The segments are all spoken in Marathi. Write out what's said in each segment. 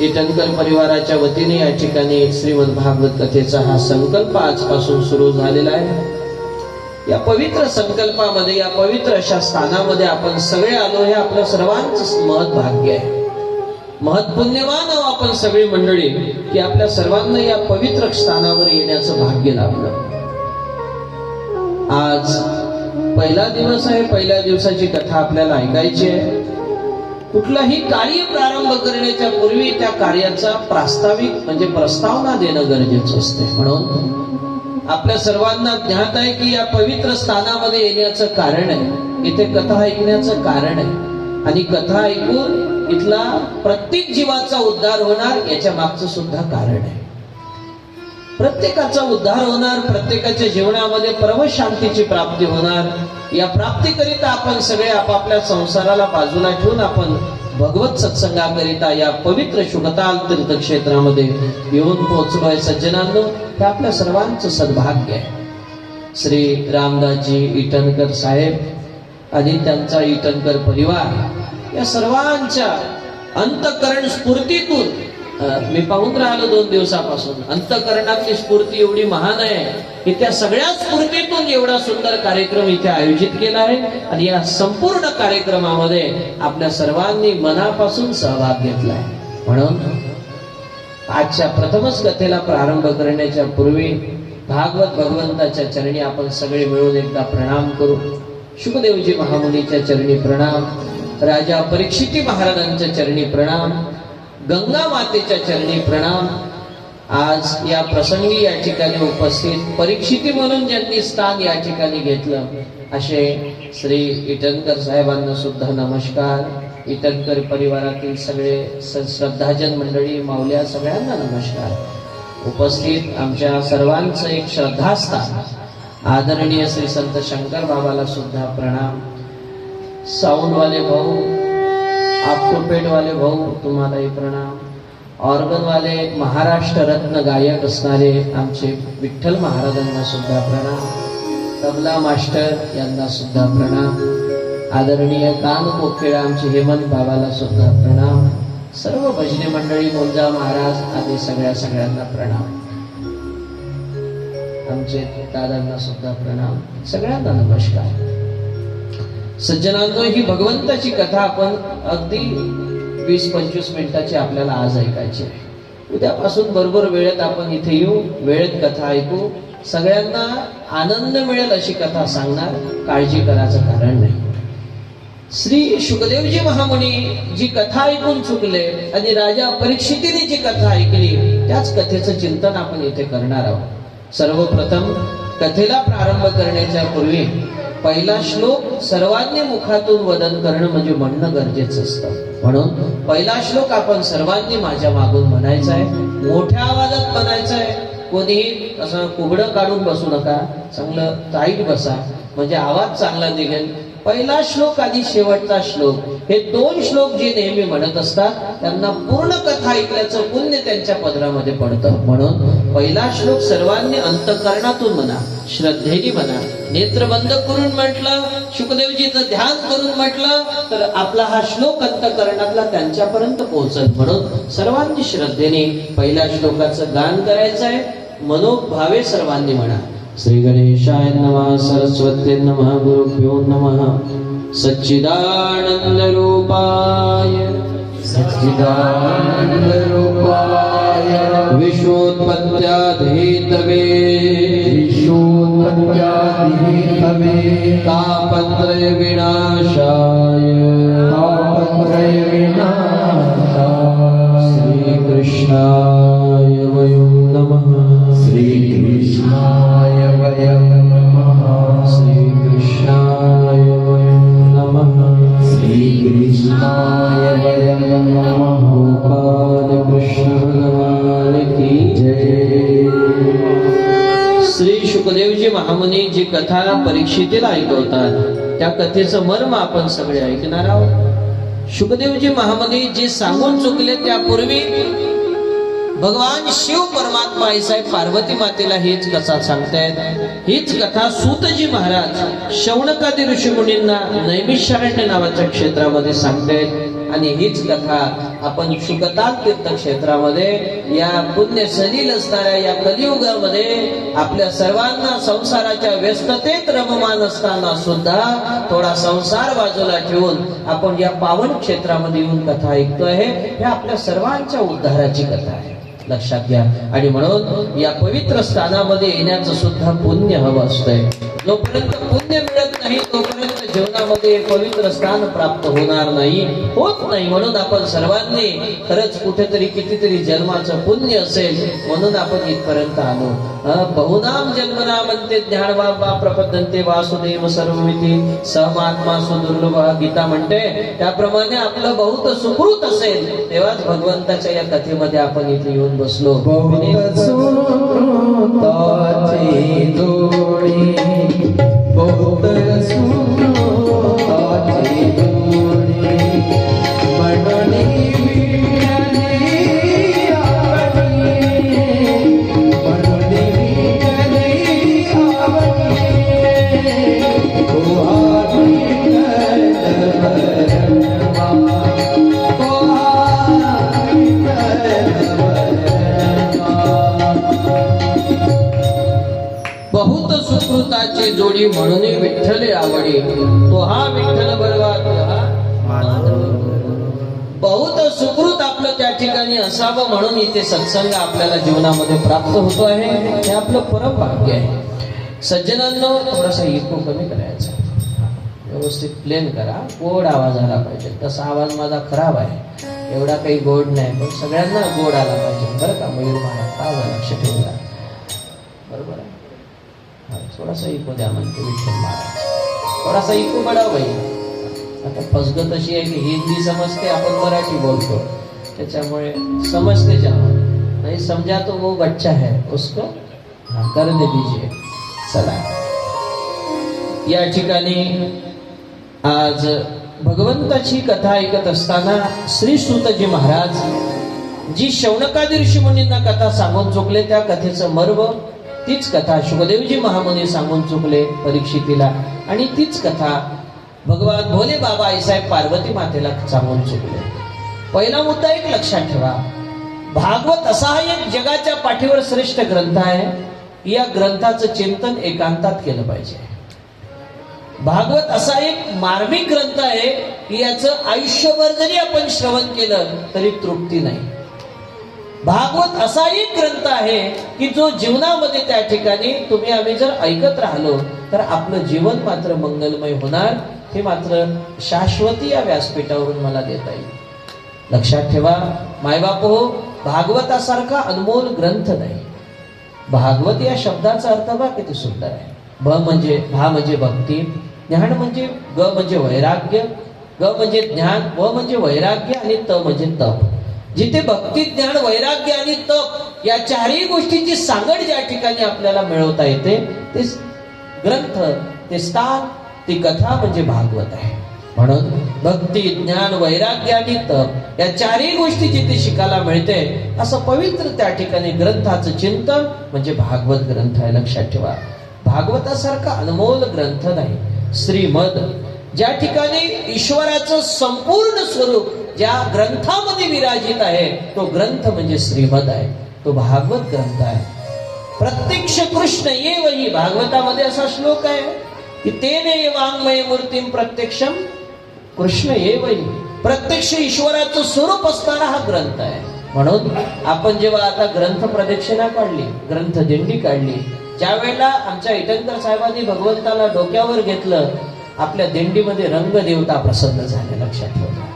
इटनकर परिवाराच्या वतीने या ठिकाणी श्रीमद भागवत कथेचा हा संकल्प आजपासून सुरू झालेला आहे. या पवित्र संकल्पामध्ये या पवित्र अशा स्थानामध्ये आपण सगळे आलो हे आपलं सर्वांच महत् भाग्य आहे. महत् पुण्यवान आहो आपण सगळी मंडळी की आपल्या सर्वांना या पवित्र स्थानावर येण्याचं भाग्य लाभलं. आज पहिला दिवस आहे पहिल्या दिवसाची कथा आपल्याला ऐकायची आहे. कुठलाही कार्य प्रारंभ करण्याच्या पूर्वी त्या कार्याचा प्रास्ताविक म्हणजे प्रस्तावना देणं गरजेचं असते म्हणून आपल्या सर्वांना ज्ञात आहे की या पवित्र स्थानामध्ये येण्याचं कारण आहे. इथे कथा ऐकण्याचं कारण आहे. आणि कथा ऐकून इथला प्रत्येक जीवाचा उद्धार होणार याच्या मागचं सुद्धा कारण आहे. प्रत्येकाचा उद्धार होणार प्रत्येकाच्या जीवनामध्ये परम शांतीची प्राप्ती होणार. या प्राप्तीकरिता आपण सगळे आपापल्या संसाराला बाजूला ठेवून आपण भगवत सत्संगाकरिता या पवित्र शुभताल तीर्थक्षेत्रामध्ये येऊन पोहोचलोय सज्जनांनो. हे आपल्या सर्वांचं सद्भाग्य आहे. श्री रामदासजी इटनकर साहेब आणि त्यांचा इटनकर परिवार या सर्वांच्या अंतकरण स्फूर्तीतून मी पाहून राहिलो दोन दिवसापासून. अंतकरणातली स्फूर्ती एवढी महान आहे की त्या सगळ्या स्फूर्तीतून एवढा सुंदर कार्यक्रम इथे आयोजित केला आहे. आणि या संपूर्ण कार्यक्रमामध्ये आपल्या सर्वांनी मनापासून सहभाग घेतला आहे. म्हणून आजच्या प्रथमच कथेला प्रारंभ करण्याच्या पूर्वी भागवत भगवंताच्या चरणी आपण सगळे मिळून एकदा प्रणाम करू. शुभदेवजी महामुनीच्या चरणी प्रणाम राजा परीक्षिती महाराजांच्या चरणी प्रणाम गंगा मातेच्या चरणी प्रणाम. आज या प्रसंगी या ठिकाणी उपस्थित परीक्षिती म्हणून ज्यांनी स्थान या ठिकाणी घेतलं असे श्री इटनकर साहेबांना सुद्धा नमस्कार. इटनकर परिवारातील सगळे श्रद्धाजन मंडळी माऊल्या सगळ्यांना नमस्कार. उपस्थित आमच्या सर्वांचं एक श्रद्धास्थान. आदरणीय श्री संत शंकर बाबाला सुद्धा प्रणाम. साऊंडवाले भाऊ आपटोपेट वाले भाऊ तुम्हालाही प्रणाम। ऑर्गन वाले महाराष्ट्र रत्न गायक असणारे आमचे विठ्ठल महाराजांना सुद्धा प्रणाम। तबला मास्टर यांना सुद्धा प्रणाम। आदरणीय कान पोखेडा आमचे हेमंत बाबाला सुद्धा प्रणाम। सर्व भजनी मंडळी मोलजा महाराज आदी सगळ्या सगळ्यांना प्रणाम। आमचे दादांना सुद्धा प्रणाम। सगळ्यांना नमस्कार। सज्जनांनो ही भगवंताची कथा आपण अगदी वीस पंचवीस मिनिटाची आपल्याला आज ऐकायची आहे. उद्यापासून बरोबर वेळेत आपण इथे येऊ वेळेत कथा ऐकू. सगळ्यांना आनंद मिळेल अशी कथा सांगणार काळजी करायचं कारण नाही. श्री शुकदेवजी महामुनी जी कथा ऐकून चुकले आणि राजा परीक्षितीने जी कथा ऐकली त्याच कथेचं चिंतन आपण इथे करणार आहोत. सर्वप्रथम कथेला प्रारंभ करण्याच्या पूर्वी पहिला श्लोक सर्वांनी मुखातून वदन करणं म्हणजे म्हणणं गरजेचं असतं. म्हणून पहिला श्लोक आपण सर्वांनी माझ्या मागून म्हणायचा आहे. मोठ्या आवाजात म्हणायचा आहे. कोणीही असं कुबडं काढून बसू नका. चांगलं टाईट बसा. म्हणजे आवाज चांगला निघेल. पहिला श्लोक आणि शेवटचा श्लोक. हे दोन श्लोक जे नेहमी म्हणत असतात त्यांना पूर्ण कथा ऐकल्याचं पुण्य त्यांच्या पदरामध्ये पडतं. म्हणून पहिला श्लोक सर्वांनी अंतकरणातून म्हणा श्रद्धेने म्हणा नेत्र बंद करून म्हटलं शुकदेवजीचं ध्यान करून म्हटलं तर आपला हा श्लोक अंतकरणातला त्यांच्यापर्यंत पोहोचत म्हणून सर्वांनी श्रद्धेने पहिल्या श्लोकाचं गान करायचं आहे. मनोभावे सर्वांनी म्हणा. श्री गणेशाय नमः सरस्वती नमः गुरुभ्यो नमः. सच्चिदानंद रूपाय सच्चिदानन्दरूपाय विश्वोत्पत्त्याधीतवे विश्वोत्पत्त्यादिहेतवे तापत्रय विनाशाय तापत्रयविनाशाय। परीक्षितेला ऐकवतात. त्या कथेचं मर्म आपण सगळे ऐकणार आहोत. सुखदेवजी महामुनी जे सांगून चुकले त्यापूर्वी भगवान शिव परमात्मा आईसाहेब पार्वती मातेला हीच कथा सांगतायत. हीच कथा सूतजी महाराज शौनकादी ऋषीमुनींना नैमिषारण्य नावाच्या क्षेत्रामध्ये सांगतायत. आणि हीच कथा आपण शुकताल तीर्थक्षेत्रामध्ये या पुण्य सलील असणाऱ्या या कलियुगामध्ये आपल्या सर्वांना संसाराच्या व्यस्ततेत रममान असताना सुद्धा थोडा संसार बाजूला ठेवून आपण या पावन क्षेत्रामध्ये येऊन कथा ऐकतो आहे हे आपल्या सर्वांच्या उद्धाराची कथा आहे. लक्षात घ्या आणि म्हणून या पवित्र स्थानामध्ये येण्याचं सुद्धा पुण्य हवं असतंय. जोपर्यंत पुण्य मिळत नाही तोपर्यंत जीवनामध्ये पवित्र स्थान प्राप्त होणार नाही होत नाही. म्हणून आपण सर्वांनी खरंच कुठेतरी कितीतरी जन्माचं पुण्य असेल म्हणून आपण इथपर्यंत आलो. बहुनाम जन्मना म्हणते ज्ञान बाबा प्रपद्धते वासुदेव सर्वमिती. सहमात्मा सुदुर्लभ गीता म्हणते त्याप्रमाणे आपलं बहुत सुकृत असेल तेव्हाच भगवंताच्या या कथेमध्ये आपण इथे येऊन बसलो. बहुत सुताची जोडी. बहुत जीवनामध्ये प्राप्त होतो आहे हे आपलं परम भाग्य आहे. सज्जनांना थोडासा इको कमी करायचा. व्यवस्थित प्लेन करा. गोड आवाज आला पाहिजे. तसा आवाज माझा खराब आहे. एवढा काही गोड नाही पण सगळ्यांना गोड आला पाहिजे. बरं का मयूर महाराज का लक्ष ठेवला बरोबर आहे? थोडासा इको द्या म्हणते विठ्ठल महाराज. थोडासा इको बडा बाई. आता फसगत अशी आहे की हिंदी समजते आपण मराठी बोलतो. त्याच्यामुळे समजते जावा नहीं समझा तो वो बच्चा है उसको कर दे दीजिए चला या ठिकाणी आज भगवंताची कथा ऐकत असताना श्री सुतजी महाराज जी शौनकादी ऋषी मुनींना कथा सांगून चुकले त्या कथेचं मर्व तीच कथा शुभदेवजी महामुनी सांगून चुकले परीक्षितीला आणि तीच कथा भगवान भोले बाबा आईसाहेब पार्वती मातेला सांगून चुकले. पहिला मुद्दा एक लक्षात ठेवा. भागवत असा हा एक जगाच्या पाठीवर श्रेष्ठ ग्रंथ आहे. या ग्रंथाचं चिंतन एकांतात केलं पाहिजे. भागवत असा एक मार्मिक ग्रंथ आहे की याचं आयुष्यभर जरी आपण श्रवण केलं तरी तृप्ती नाही. भागवत असा एक ग्रंथ आहे की जो जीवनामध्ये त्या ठिकाणी तुम्ही आम्ही जर ऐकत राहिलो तर आपलं जीवन मात्र मंगलमय होणार हे मात्र शाश्वती या व्यासपीठावरून मला देता येईल. लक्षात ठेवा मायबाप हो भागवतासारखा अनमोल ग्रंथ नाही. भागवत या शब्दाचा अर्थ बा किती सुंदर आहे. भ म्हणजे भा म्हणजे भक्ती ज्ञान म्हणजे ग म्हणजे वैराग्य ग म्हणजे ज्ञान व म्हणजे वैराग्य आणि त म्हणजे तप. जिथे भक्ती ज्ञान वैराग्य आणि तप या चारही गोष्टींची सांगड ज्या ठिकाणी आपल्याला मिळवता येते ते ग्रंथ ते स्थान ती कथा म्हणजे भागवत आहे. म्हणून भक्ती ज्ञान वैराग्य आणि तप या चारही गोष्टी जिथे शिकायला मिळते. असं पवित्र त्या ठिकाणी ग्रंथाचं चिंतन म्हणजे भागवत ग्रंथ आहे लक्षात ठेवा. भागवतासारखा अनमोल ग्रंथ नाही. श्रीमद ज्या ठिकाणी ईश्वराचं संपूर्ण स्वरूप ज्या ग्रंथामध्ये विराजित आहे तो ग्रंथ म्हणजे श्रीमद आहे. तो भागवत ग्रंथ आहे. प्रत्यक्ष कृष्ण येव ही भागवतामध्ये असा श्लोक आहे की तेने वाङ्मय मूर्तीम प्रत्यक्षम कृष्ण हे प्रत्यक्ष ईश्वराचं स्वरूप असणारा हा ग्रंथ आहे. म्हणून आपण जेव्हा आता ग्रंथ प्रदक्षिणा काढली ग्रंथ दिंडी काढली ज्या वेळेला आमच्या इटंकर साहेबांनी भगवंताला डोक्यावर घेतलं आपल्या दिंडीमध्ये रंग देवता प्रसन्न झाले लक्षात ठेवा.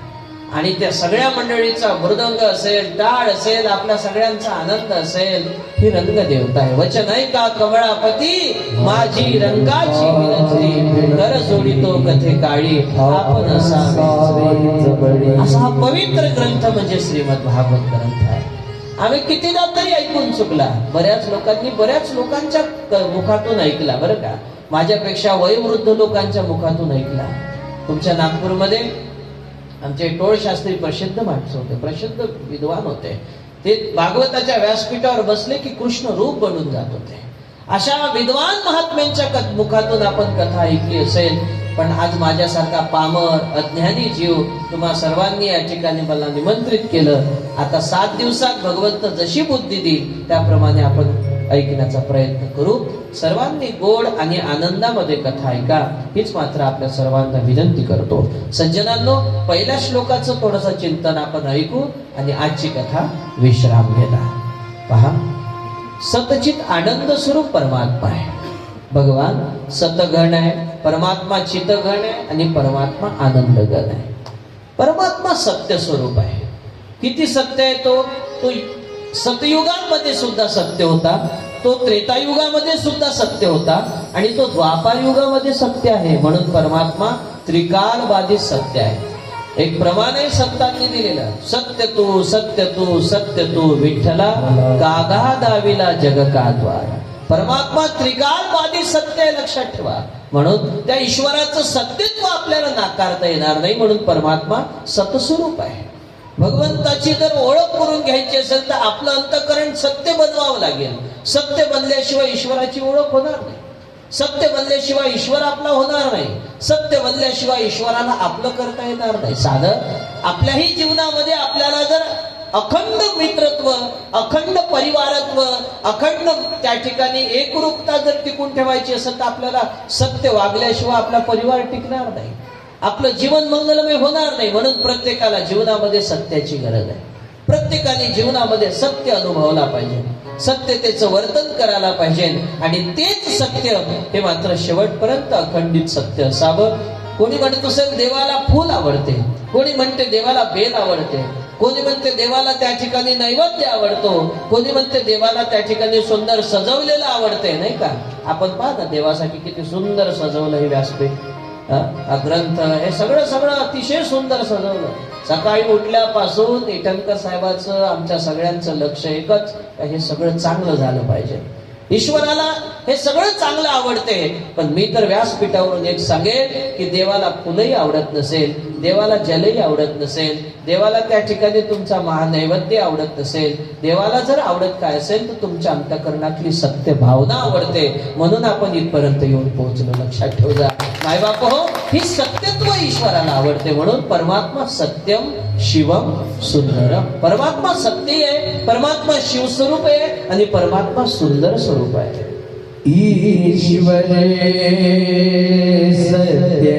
आणि त्या सगळ्या मंडळीचा मृदंग असेल टाळ असेल आपल्या सगळ्यांचा आनंद असेल ही रंगदेवता आहे. वचन आहे का कमळापती? माझी रंगाची विनंती. कर जोडितो कथे काळी आपण असा हा पवित्र ग्रंथ म्हणजे श्रीमद भागवत ग्रंथ आहे. आम्ही कितीदा तरी ऐकून चुकला. बऱ्याच लोकांनी बऱ्याच लोकांच्या मुखातून ऐकला बरं का? माझ्यापेक्षा वयोवृद्ध लोकांच्या मुखातून ऐकला. तुमच्या नागपूरमध्ये आमचे टोळशास्त्री प्रसिद्ध माणसं होते प्रसिद्ध विद्वान होते. ते भागवताच्या व्यासपीठावर बसले की कृष्ण रूप बनून जात होते. अशा विद्वान महात्म्यांच्या कथ- मुखातून आपण कथा ऐकली असेल पण आज माझ्यासारखा पामर अज्ञानी जीव तुम्हा सर्वांनी या ठिकाणी मला निमंत्रित केलं. आता सात दिवसात भगवंत जशी बुद्धी देईल त्याप्रमाणे आपण ऐकण्याचा प्रयत्न करू. सर्वांनी गोड आणि आनंदामध्ये कथा ऐका. हीच मात्र आपल्या सर्वांना विनंती करतो. सज्जनांनो पहिल्या श्लोकाचं थोडंसं चिंतन आपण ऐकू आणि आजची कथा विश्राम घेता. पहा. सतचित आनंद स्वरूप परमात्मा आहे. भगवान सतगण आहे परमात्मा चितगण आहे आणि परमात्मा आनंद गण आहे. परमात्मा सत्य स्वरूप आहे. किती सत्य आहे तो? तो सतयुगामध्ये सुद्धा सत्य होता. तो त्रेतायुगामध्ये सुद्धा सत्य होता आणि तो द्वापार युगामध्ये सत्य आहे. म्हणून परमात्मा त्रिकालबाधित सत्य आहे. एक प्रमाणे सत्तांनी दिलेलं सत्य तू सत्य तू सत्य तू विठ्ठला कागा दाविला जग का द्वार. परमात्मा त्रिकालबाधित सत्य आहे लक्षात ठेवा. म्हणून त्या ईश्वराचं सत्यत्व आपल्याला नाकारता येणार नाही. म्हणून परमात्मा सतस्वरूप आहे. भगवंताची जर ओळख करून घ्यायची असेल तर आपलं अंतकरण सत्य बनवावं लागेल. सत्य बनल्याशिवाय ईश्वराची ओळख होणार नाही. सत्य बनल्याशिवाय ईश्वर आपला होणार नाही. सत्य बनल्याशिवाय ईश्वराला आपलं करता येणार नाही. साधं आपल्याही जीवनामध्ये आपल्याला जर अखंड मित्रत्व अखंड परिवारत्व अखंड त्या ठिकाणी एकरूपता जर टिकून ठेवायची असेल तर आपल्याला सत्य वागल्याशिवाय आपला परिवार टिकणार नाही. आपलं जीवन मंगलमय होणार नाही म्हणून प्रत्येकाला जीवनामध्ये सत्याची गरज आहे. प्रत्येकाने जीवनामध्ये सत्य अनुभवला पाहिजे. सत्यतेचं वर्तन करायला पाहिजे. आणि तेच सत्य हे मात्र शेवटपर्यंत अखंडित सत्य असावं. कोणी म्हणत असेल देवाला फूल आवडते. कोणी म्हणते देवाला बेल आवडते. कोणी म्हणते देवाला त्या ठिकाणी नैवेद्य आवडतो. कोणी म्हणते देवाला त्या ठिकाणी सुंदर सजवलेलं आवडते. नाही का? आपण पाहता देवासाठी किती सुंदर सजवलं हे व्यासपीठ. ग्रंथ हे सगळं सगळं अतिशय सुंदर सजवलं. सकाळी उठल्यापासून इटनकर साहेबाचं आमच्या सगळ्यांचं लक्ष एकच हे सगळं चांगलं झालं पाहिजे. ईश्वराला हे सगळं चांगलं आवडते पण मी तर व्यासपीठावरून एक सांगेन की देवाला फुलंही आवडत नसेल देवाला जलही आवडत नसेल देवाला त्या ठिकाणी तुमचा महानैवेद्य आवडत नसेल देवाला जर आवडत काय असेल तर तुमच्या अंतकरणातली सत्य भावना आवडते. म्हणून आपण इथपर्यंत येऊन पोहोचलो. लक्षात ठेव जा मायबाप हो ही सत्यत्व ईश्वराला आवडते म्हणून परमात्मा सत्यम शिवम सुंदरम. परमात्मा सत्य आहे परमात्मा शिवस्वरूप आहे आणि परमात्मा सुंदर स्वरूप आहे. ईश्वर सत्य है सत्य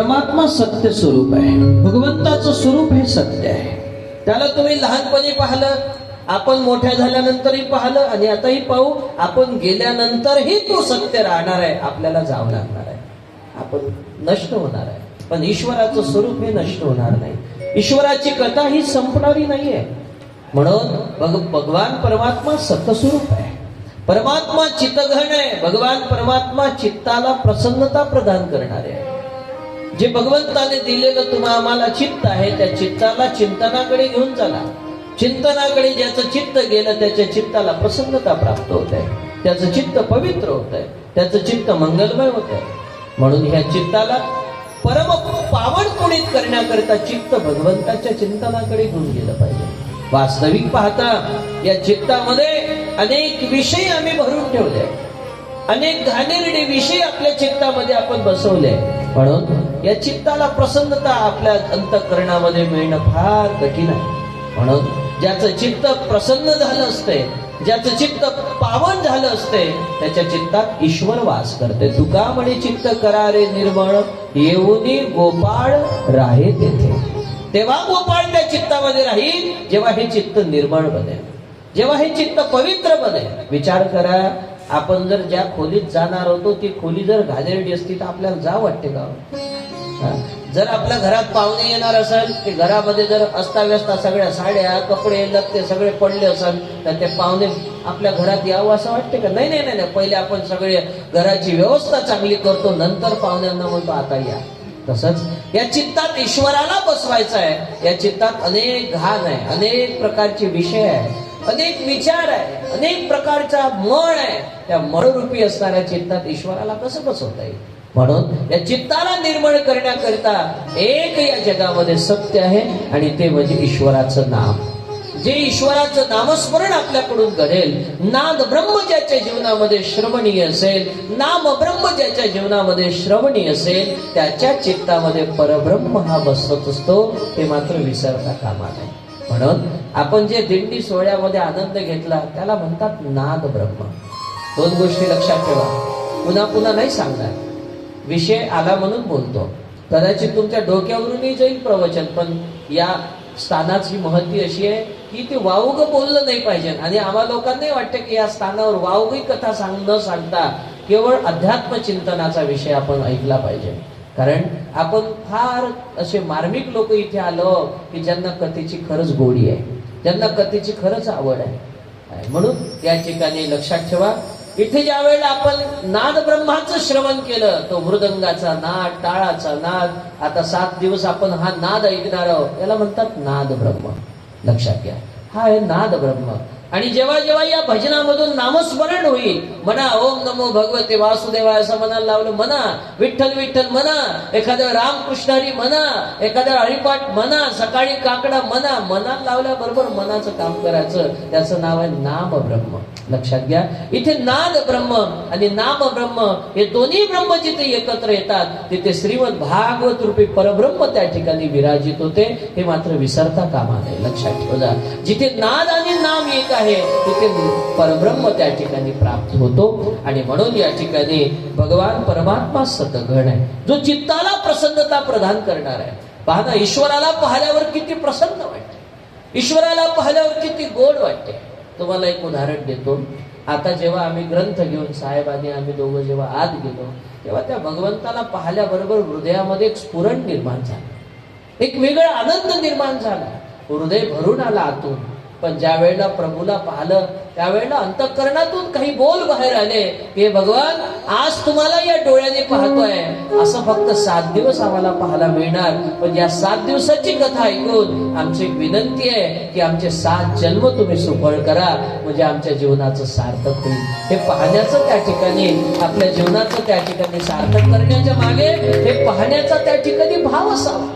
परमात्मा सत्य स्वरूप आहे. भगवंताचं स्वरूप हे सत्य आहे. त्याला तुम्ही लहानपणी पाहिलं आपण मोठ्या झाल्यानंतरही पाहिलं आणि आताही पाहू आपण गेल्यानंतरही तो सत्य राहणार आहे आपल्याला जावं लागणार आहे. आपण नष्ट होणार आहे. पण ईश्वराचं स्वरूप हे नष्ट होणार नाही. ईश्वराची कथा ही संपणारी नाहीये. म्हणून भग- भगवान परमात्मा सतस्वरूप आहे. परमात्मा चित्तघन आहे. भगवान परमात्मा चित्ताला प्रसन्नता प्रदान करणारे आहे. जे भगवंताने दिलेलं तुम्हा आम्हाला चित्त आहे त्या चित्ताला चिंतनाकडे घेऊन चला. चिंतनाकडे ज्याचं चित्त गेलं त्याच्या चित्ताला प्रसन्नता प्राप्त होत. आहे त्याचं चित्त पवित्र होत आहे त्याचं चित्त मंगलमय होत आहे म्हणून ह्या चित्ताला परम पावन कुणीत करण्याकरिता चित्त भगवंताच्या चिंतनाकडे घेऊन गेलं पाहिजे. वास्तविक पाहता या चित्तामध्ये अनेक विषय आम्ही भरून ठेवले. अनेक घाणेरडे विषय आपल्या चित्तामध्ये आपण बसवले. म्हणून या चित्ताला प्रसन्नता आपल्या अंतकरणामध्ये मिळणं फार कठीण आहे. म्हणून ज्याचं चित्त प्रसन्न झालं असते ज्याचं चित्त पावन झालं असते त्याच्या चित्तात ईश्वर वास करते. तुका म्हणे चित्त करारे निर्मळ येऊनी गोपाळ राहे तेथे. तेव्हा गोपाळ त्या चित्तामध्ये राहील जेव्हा हे चित्त निर्मळ बनेल. जेव्हा हे चित्त पवित्र बनेल. विचार करा आपण जर ज्या खोलीत जाणार होतो ती खोली जर घाणेरडी असती तर आपल्याला जा वाटते का? जर आपल्या घरात पाहुणे येणार असेल की घरामध्ये जर अस्ताव्यस्त सगळ्या साड्या कपडे लत्ते सगळे पडले असेल तर ते पाहुणे आपल्या घरात यावं असं वाटते का? नाही नाही नाही नाही. पहिले आपण सगळे घराची व्यवस्था चांगली करतो नंतर पाहुण्यांना म्हणतो आता या. तसंच या चित्तात ईश्वराला बसवायचं आहे. या चित्तात अनेक घाण आहे अनेक प्रकारचे विषय आहे अनेक विचार आहे अनेक प्रकारचा मळ आहे. त्या मळरूपी असणाऱ्या चित्तात ईश्वराला कसं बसवता येईल? म्हणून या चित्ताला निर्मळ करण्याकरिता एक या जगामध्ये सत्य आहे आणि ते म्हणजे ईश्वराचं नाम. जे ईश्वराचं नामस्मरण आपल्याकडून घडेल नाद ब्रह्म ज्याच्या जीवनामध्ये श्रवणीय असेल नाम ब्रह्म ज्याच्या जीवनामध्ये श्रवणीय असेल त्याच्या चित्तामध्ये परब्रह्म हा बसत असतो ते मात्र विसरता कामा नये. म्हणून आपण जे दिंडी सोहळ्यामध्ये आनंद घेतला त्याला म्हणतात नाद ब्रह्म दोन गोष्टी लक्षात ठेवा. पुन्हा पुन्हा नाही सांगणार. विषय आला म्हणून बोलतो. कदाचित तुमच्या डोक्यावरूनही जाईल प्रवचन पण या स्थानाची महती अशी आहे की ते वावग बोललं नाही पाहिजे. आणि आम्हा लोकांनाही वाटतं की या स्थानावर वावगी कथा सांग न सांगता केवळ अध्यात्म चिंतनाचा विषय आपण ऐकला पाहिजे. कारण आपण फार असे मार्मिक लोक इथे आलो की ज्यांना कथेची खरंच गोडी आहे ज्यांना कथेची खरंच आवड आहे. म्हणून या ठिकाणी लक्षात ठेवा. इथे ज्या वेळेला आपण नाद ब्रह्माचं श्रवण केलं तो मृदंगाचा नाद टाळाचा नाद आता सात दिवस आपण हा नाद ऐकणार आहोत याला म्हणतात नाद ब्रह्म लक्षात घ्या. हा आहे नाद ब्रह्म आणि जेव्हा जेव्हा या भजनामधून नामस्मरण होईल म्हणा ओम नमो भगवते वासुदेवाय असं मनाला लावलं म्हणा विठ्ठल विठ्ठल म्हणा एखादं रामकृष्णारी म्हणा एखादं हरिपाठ म्हणा सकाळी काकडा म्हणा मनात लावल्याबरोबर मनाचं काम करायचं. त्याचं नाव आहे नाम ब्रह्म लक्षात घ्या. इथे नाद ब्रह्म आणि नाम ब्रह्म हे दोन्ही ब्रह्म जिथे एकत्र येतात तिथे श्रीमद भागवत रूपी परब्रह्म त्या ठिकाणी विराजित होते. हे मात्र विसरता कामा नये. लक्षात ठेवा. जिथे नाद आणि नाम एक आहे. तिथे परब्रह्म त्या ठिकाणी प्राप्त होतो. आणि म्हणून या ठिकाणी भगवान परमात्मा सतगण आहे. जो चित्ताला प्रसन्नता प्रदान करणार आहे. पहा ना ईश्वराला पाहिल्यावर किती प्रसन्न वाटते. ईश्वराला पाहिल्यावर किती गोड वाटते. तुम्हाला एक उदाहरण देतो. आता जेव्हा आम्ही ग्रंथ घेऊन साहेबांनी आम्ही दोघं जेव्हा आत गेलो तेव्हा त्या भगवंताला पाहिल्याबरोबर हृदयामध्ये एक स्फुरण निर्माण झालं. एक वेगळा आनंद निर्माण झाला. हृदय भरून आला आतून. पण ज्या वेळेला प्रभूला पाहिलं त्यावेळेला अंतःकरणातून काही बोल बाहेर आले हे भगवान आज तुम्हाला या डोळ्याने पाहतोय. असं फक्त सात दिवस आम्हाला पाहायला मिळणार. पण या सात दिवसाची कथा ऐकून आमची विनंती आहे की आमचे सात जन्म तुम्ही सुफळ करा. म्हणजे आमच्या जीवनाचं सार्थक होईल. हे पाहण्याचं त्या ठिकाणी आपल्या जीवनाचं त्या ठिकाणी सार्थक करण्याच्या मागे हे पाहण्याचा त्या ठिकाणी भाव असावा.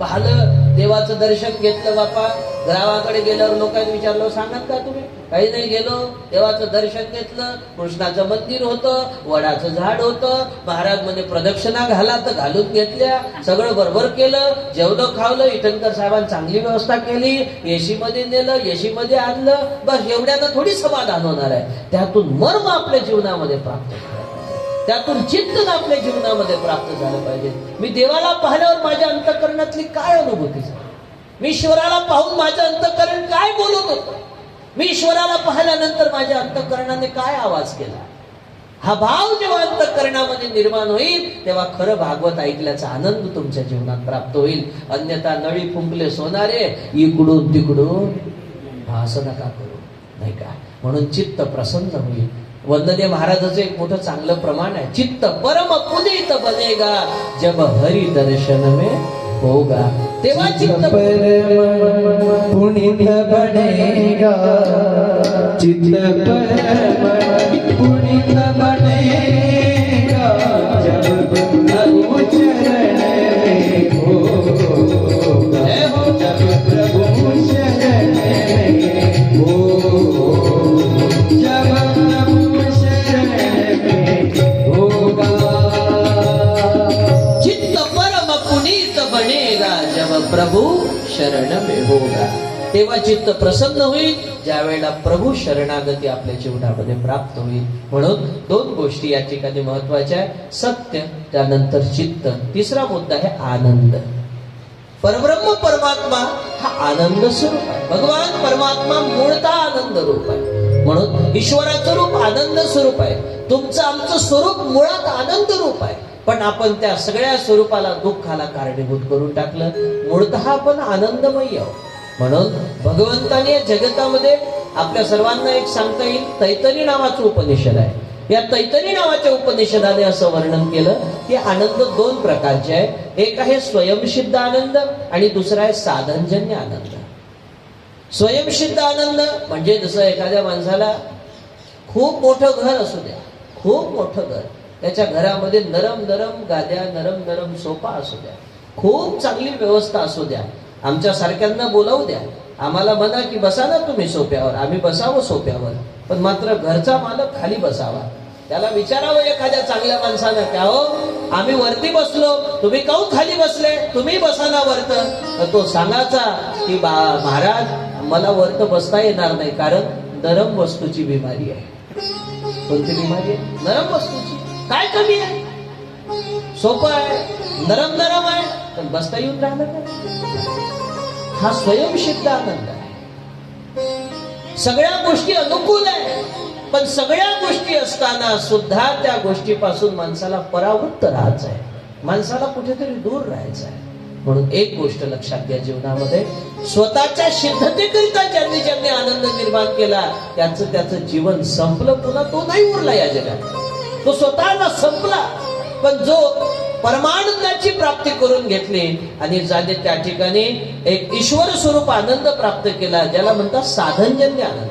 पाहिलं देवाचं दर्शन घेतलं बापा. गावाकडे गेल्यावर लोकांनी विचारलं सांगत का तुम्ही? काही नाही गेलो. देवाचं दर्शन घेतलं. कृष्णाचं मंदिर होतं वडाचं झाड होतं. महाराज म्हणजे प्रदक्षिणा घाला तर घालून घेतल्या. सगळं बरोबर केलं. जेवलं खावलं इटनकर साहेबांनी चांगली व्यवस्था केली. एसी मध्ये नेलं एसी मध्ये आणलं. बस एवढ्यानं थोडी समाधान होणार आहे. त्यातून मर्म आपल्या जीवनामध्ये प्राप्त त्यातून चिंतन आपल्या जीवनामध्ये प्राप्त झालं पाहिजे. मी देवाला पाहिल्यावर माझ्या अंतकरणातली काय अनुभूती झाली? मी ईश्वराला पाहून माझं अंतकरण काय बोलत होतं? मी ईश्वराला पाहिल्यानंतर माझ्या अंतकरणाने काय आवाज केला? हा भाव जेव्हा अंतकरणामध्ये निर्माण होईल तेव्हा खरं भागवत ऐकल्याचा आनंद तुमच्या जीवनात प्राप्त होईल. अन्यथा नळी फुंकले सोनारे इकडून तिकडून भास नका करू. नाही का? म्हणून चित्त प्रसन्न होईल. वंदने महाराजाचं एक मोठं चांगलं प्रमाण आहे. चित्त परम पुनीत बनेगा. जब हरी दर्शन में होगा. तेव्हा चित्त परम पुनित बनेगा. चित्त परम तेव्हा चित्त प्रसन्न होईल. ज्या वेळेला प्रभू शरणागती आपल्या जीवनामध्ये प्राप्त होईल. म्हणून दोन गोष्टी या ठिकाणी महत्त्वाच्या आहे सत्य त्यानंतर चित्त. तिसरा मुद्दा आहे आनंद. परब्रह्म परमात्मा हा आनंद स्वरूप आहे. भगवान परमात्मा मूळता आनंद रूप आहे. म्हणून ईश्वराचं रूप आनंद स्वरूप आहे. तुमचं आमचं स्वरूप मुळात आनंद रूप आहे. पण आपण त्या सगळ्या स्वरूपाला दुःखाला कारणीभूत करून टाकलं. मूळत आपण आनंदमयी आहोत. म्हणून भगवंताने या जगतामध्ये आपल्या सर्वांना एक सांगता येईल तैतरी नावाचं उपनिषद आहे. या तैतरी नावाच्या उपनिषदाने असं वर्णन केलं की आनंद दोन प्रकारचे आहे एक आहे स्वयंसिद्ध आनंद आणि दुसरा आहे साधनजन्य आनंद. स्वयंसिद्ध आनंद म्हणजे जसं एखाद्या माणसाला खूप मोठं घर असू द्या खूप मोठं घर. त्याच्या घरामध्ये नरम नरम गाद्या नरम नरम सोफा असू द्या. खूप चांगली व्यवस्था असू द्या. आमच्या सारख्यांना बोलावू द्या. आम्हाला म्हणा की बसा ना तुम्ही सोप्यावर आम्ही बसावं सोप्यावर पण मात्र घरचा मालक खाली बसावा. त्याला विचारावं एखाद्या चांगल्या माणसानं त्या हो आम्ही वरती बसलो. तुम्ही काऊन खाली बसले? तुम्ही बसा ना वरत. तर तो सांगायचा की बा महाराज मला वरत बसता येणार नाही कारण नरम वस्तूची बिमारी आहे. कोणती बिमारी आहे? नरम वस्तूची. काय कमी आहे? सोपं आहे. नरम नरम आहे. पण बसता येऊन राहणार नाही. हा स्वयंसिद्ध आनंद आहे. सगळ्या गोष्टी अनुकूल आहे पण सगळ्या गोष्टी असताना सुद्धा त्या गोष्टीपासून माणसाला परावृत्त राहायचं आहे. माणसाला कुठेतरी दूर राहायचं आहे. म्हणून एक गोष्ट लक्षात घ्या जीवनामध्ये. स्वतःच्या सिद्धतेकरिता ज्यांनी ज्यांनी आनंद निर्माण केला त्याचं त्याचं जीवन संपलं पुन्हा तो नाही उरला या जगात. तो स्वतःला संपला पण जो परमानंदाची प्राप्ती करून घेतली. आणि ज्याने त्या ठिकाणी एक ईश्वर स्वरूप आनंद प्राप्त केला ज्याला म्हणतात साधनजन्य आनंद.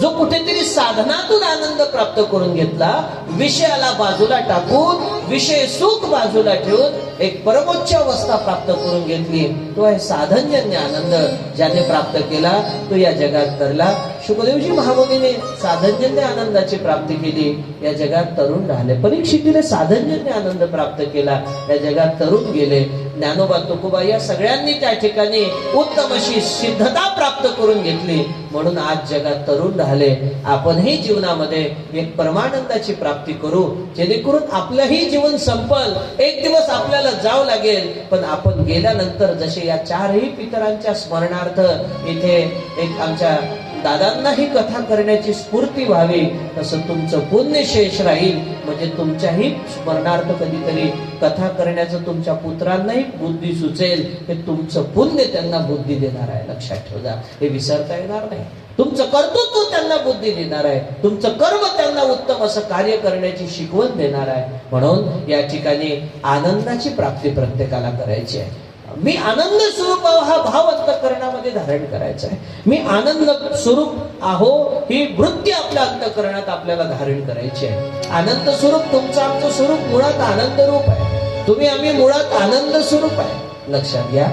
जो कुठेतरी साधनातून आनंद प्राप्त करून घेतला विषयाला बाजूला टाकून विषय सुख बाजूला ठेवून एक परमोच्च अवस्था प्राप्त करून घेतली. तो आहे साधनजन्य आनंद ज्याने प्राप्त केला. तो या जगात करला शुभदेवजी महामुनीने साधनजन्य आनंदाची प्राप्ती केली. या जगात तरुण राहिले. परीक्षितीने साधनजन्य आनंद प्राप्त केला. या जगात तरुण गेले. ज्ञानोबा तुकोबा या सगळ्यांनी त्या ठिकाणी उत्तम अशी सिद्धता प्राप्त करून घेतली. म्हणून आज जगात तरुण राहिले. आपणही जीवनामध्ये एक परमानंदाची प्राप्ती करू. जेणेकरून आपलंही जीवन संपल. एक दिवस आपल्याला जावं लागेल. पण आपण गेल्यानंतर जसे या चारही पितरांच्या स्मरणार्थ इथे एक आमच्या दादांना ही कथा करण्याची स्फूर्ती व्हावी तसं तुमचं पुण्य शेष राहील. म्हणजे तुमच्याही स्मरणार्थ कधीतरी कथा करण्याचं तुमच्या पुत्रांनाही बुद्धी सुचेल. हे तुमचं पुण्य त्यांना बुद्धी देणार आहे. लक्षात ठेवा हे विसरता येणार नाही. तुमचं कर्तृत्व त्यांना बुद्धी देणार आहे. तुमचं कर्म त्यांना उत्तम असं कार्य करण्याची शिकवण देणार आहे. म्हणून या ठिकाणी आनंदाची प्राप्ती प्रत्येकाला करायची आहे. मी आनंद स्वरूप आहो हा भाव अंतकरणामध्ये धारण करायचा आहे. मी आनंद स्वरूप आहो ही वृत्ती आपल्या अंतकरणात आपल्याला धारण करायची आहे. आनंद स्वरूप तुमचं आमचं स्वरूप मुळात आनंद रूप आहे. तुम्ही आम्ही मुळात आनंद स्वरूप आहे. लक्षात घ्या.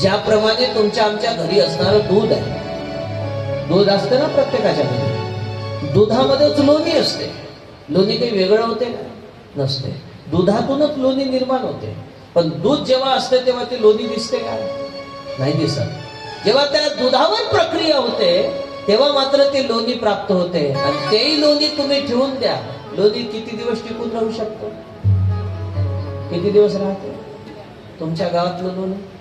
ज्याप्रमाणे तुमच्या आमच्या घरी असणारं दूध आहे. दूध असतं ना प्रत्येकाच्या घरी? दुधामध्येच लोणी असते. लोणी काही वेगळं होते का? नसते. दुधातूनच लोणी निर्माण होते. पण दूध जेव्हा असते तेव्हा ते लोणी दिसते का? नाही दिसत. जेव्हा त्या दुधावर प्रक्रिया होते तेव्हा मात्र ते लोणी प्राप्त होते. आणि तेही लोणी तुम्ही ठेवून द्या. लोणी किती दिवस टिकून राहू शकतो? किती दिवस राहते? तुमच्या गावातलं लोणी?